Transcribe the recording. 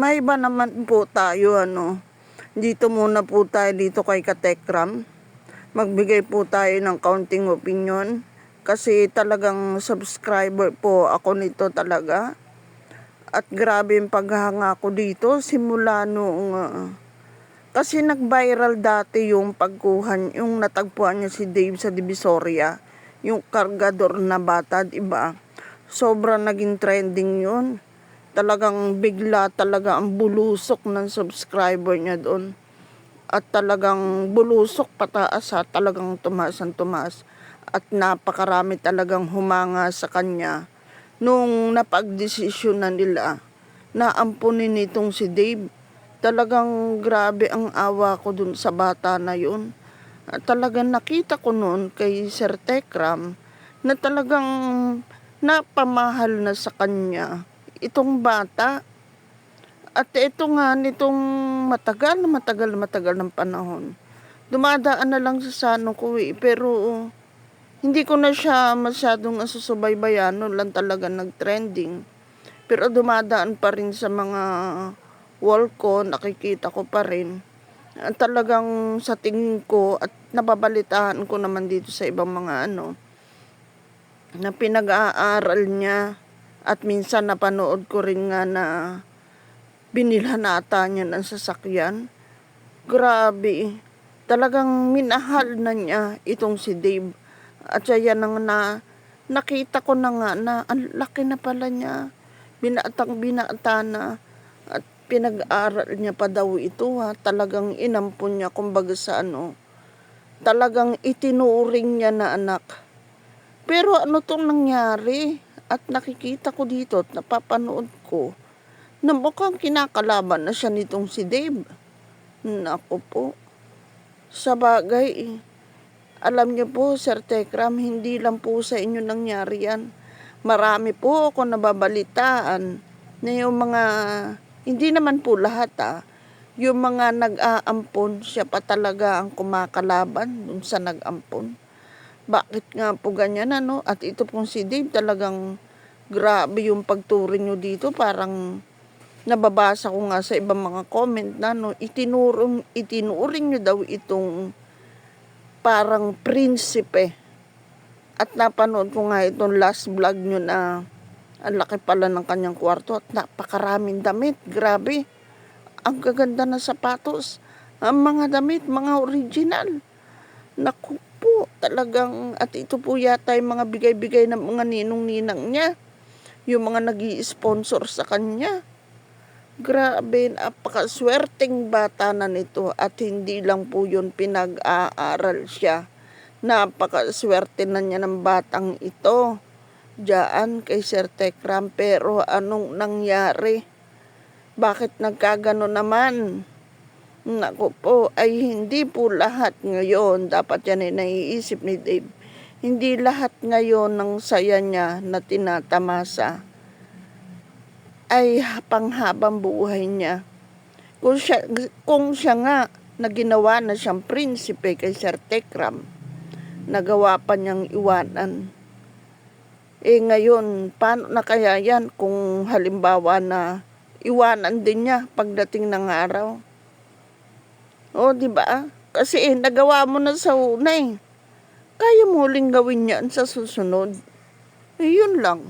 May iba naman po tayo, ano. Dito muna po tayo dito kay Katekram. Magbigay po tayo ng counting opinion. Kasi talagang subscriber po ako nito talaga. At grabe yung paghanga ko dito simula noong... ah, kasi nag-viral dati yung pagkuhan, yung natagpuan niya si Dave sa Divisoria. Yung kargador na bata, diba? Sobrang naging trending yun. Talagang bigla talaga ang bulusok ng subscriber niya doon. At talagang bulusok pataas ha, talagang tumaas ang tumaas. At napakarami talagang humanga sa kanya nung napagdesisyon na nila na ampunin nitong si Dave. Talagang grabe ang awa ko dun sa bata na yun. At talagang nakita ko noon kay Sir Tekram na talagang napamahal na sa kanya itong bata. At ito nga nitong matagal na matagal na matagal ng panahon. Dumadaan na lang sa sano ko eh, pero hindi ko na siya masyadong nasusubaybayan. Noon lang talaga nag-trending. Pero dumadaan pa rin sa mga wall ko, nakikita ko pa rin. At talagang sa tingin ko at nababalitaan ko naman dito sa ibang mga ano, na pinag-aaral niya at minsan napanood ko rin nga na binilhan ata niya ng sasakyan. Grabe. Talagang minahal na niya itong si Dave. At siya yan ang na, nakita ko na nga na ang laki na pala niya. Binatang binata na. At pinag-aral niya pa daw ito ha. Talagang inampun niya kumbaga sa ano. Talagang itinuring niya na anak. Pero ano tong nangyari? At nakikita ko dito at napapanood ko na mukhang kinakalaban na siya nitong si Dave. Naku po. Sa bagay, alam niyo po, Sir Tekram, hindi lang po sa inyo nangyari yan. Marami po ako nababalitaan na yung mga, hindi naman po lahat ah, yung mga nag-aampon, siya pa talaga ang kumakalaban dun sa nag-ampon. Bakit nga po ganyan ano? At ito pong si Dave talagang grabe yung pagturing nyo dito. Parang nababasa ko nga sa ibang mga comment na no, itinurong, itinuring nyo daw itong parang prinsipe. At napanood ko nga itong last vlog nyo na ang laki pala ng kanyang kwarto at napakaraming damit. Grabe. Ang gaganda na sapatos. Ang mga damit, mga original. Naku po, talagang, at ito po yata yung mga bigay-bigay ng mga ninong-ninang niya. Yung mga nag sponsor sa kanya. Grabe, napakaswerteng bata na nito at hindi lang po yun pinag-aaral siya. Napakaswerte na niya ng batang ito. Diyan kay Sir Tekram pero anong nangyari? Bakit nagkagano naman? Naku po, ay hindi po lahat ngayon, dapat yan ay naiisip ni Dave, hindi lahat ngayon ng saya niya na tinatamasa ay panghabang buhay niya. Kung siya, kung siya nga na ginawa na siyang prinsipe kay Sir Tekram, nagawa pa niyang iwanan. Eh ngayon, paano na kaya yan kung halimbawa na iwanan din niya pagdating ng araw? O, di ba? Kasi eh, nagawa mo na sa una eh. Kaya mo uling gawin yan sa susunod. Eh, yun lang.